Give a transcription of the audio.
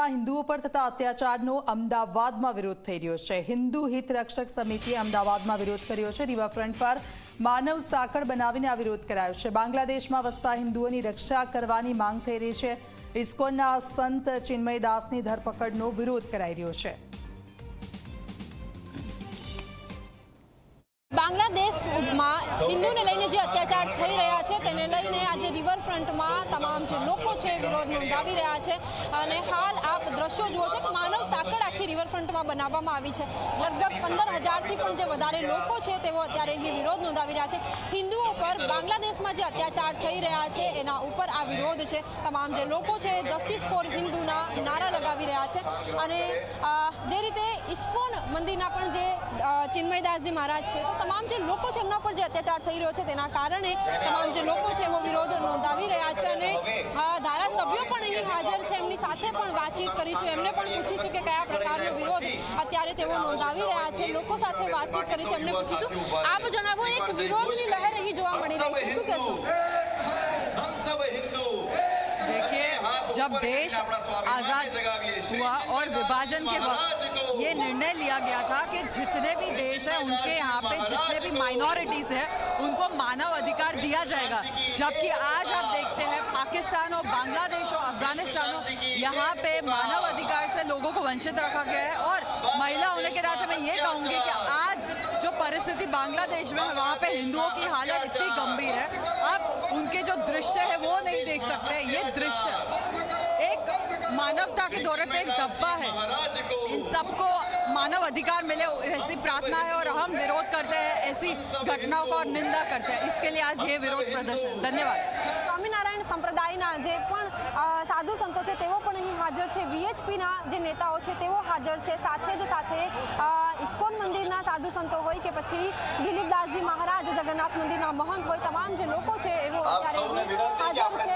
હિન્દુઓ પર થતા અત્યાચારનો અમદાવાદમાં વિરોધ થઈ રહ્યો છે. હિન્દુ હિત રક્ષક સમિતિએ અમદાવાદમાં વિરોધ કર્યો છે. રિવરફ્રન્ટ પર માનવ સાંકળ બનાવીને આ વિરોધ કરાયો છે. બાંગ્લાદેશમાં વસતા હિન્દુઓની રક્ષા કરવાની માંગ થઈ રહી છે. ઇસ્કોનના સંત ચિન્મયદાસની ધરપકડનો વિરોધ કરાઈ રહ્યો છે. બાંગ્લાદેશમાં હિન્દુને લઈને જે અત્યાચાર થઈ રહ્યા છે, તેને લઈને આજે રિવરફ્રન્ટમાં તમામ જે લોકો છે વિરોધ નોંધાવી રહ્યા છે. અને હાલ આપ દ્રશ્યો જુઓ છો કે માનવ સાંકળ આખી રિવરફ્રન્ટમાં બનાવવામાં આવી છે. લગભગ પંદર હજારથી પણ જે વધારે લોકો છે તેઓ અત્યારે અહીં વિરોધ નોંધાવી રહ્યા છે. હિન્દુઓ પર બાંગ્લાદેશમાં જે અત્યાચાર થઈ રહ્યા છે એના ઉપર આ વિરોધ છે. તમામ જે લોકો છે જસ્ટિસ ફોર હિન્દુના નારા લગાવી રહ્યા છે. અને જે રીતે ઇસ્કોન મંદિરના પણ જે અ, ચિન્મયદાસજી મહારાજ છે તો તમામ જે લોકો છે એમના પર જે અત્યાચાર થઈ રહ્યો છે તેના કારણે તમામ જે લોકો છે એવો વિરોધ નોંધાવી રહ્યા છે અને અ, ધારાસભ્યો પણ અહીં હાજર છે એમની સાથે પણ વાતચીત કરીશું એમને પણ પૂછીશું કે કયા પ્રકારનો વિરોધ અત્યારે તેઓ નોંધાવી રહ્યા છે લોકો સાથે વાતચીત કરીશું એમને પૂછીશું આપ જણાવો એક વિરોધની લહેર અહીં જોવા મળી રહી છે શું કહેશો हम सब हिंदू देखिए जब देश आज़ाद हुआ और विभाजन के वक्त ये निर्णय लिया गया था कि जितने भी देश हैं, उनके यहाँ पे जितने भी माइनॉरिटीज़ हैं, उनको मानव अधिकार दिया जाएगा। जबकि आज आप देखते हैं, पाकिस्तान और बांग्लादेश और अफ़गानिस्तान और यहाँ पे मानव अधिकार से लोगों को वंचित रखा गया है। और महिला होने के नाते मैं ये कहूँगी कि आज जो परिस्थिति बांग्लादेश में है, वहाँ पे हिंदुओं की हालत इतनी गंभीर है अब उनके जो दृश्य है, वो नहीं देख सकते। ये दृश्य मानवता के दौरे पे एक धब्बा है इन सबको मानव अधिकार मिले ऐसी प्रार्थना है और हम विरोध करते हैं ऐसी घटनाओं का और निंदा करते हैं इसके लिए आज ये विरोध प्रदर्शन धन्यवाद સ્વામિનારાયણ સંપ્રદાયના જે પણ અ, સાધુ સંતો છે તેઓ પણ અહીં હાજર છે વીએચપીના જે નેતાઓ છે તેઓ હાજર છે સાથે જ સાથે અ, ઇસ્કોન મંદિરના સાધુ સંતો હોય કે પછી દિલીપદાસજી મહારાજ જગન્નાથ મંદિરના મહંત હોય તમામ જે લોકો છે એવો અત્યારે અહીં હાજર છે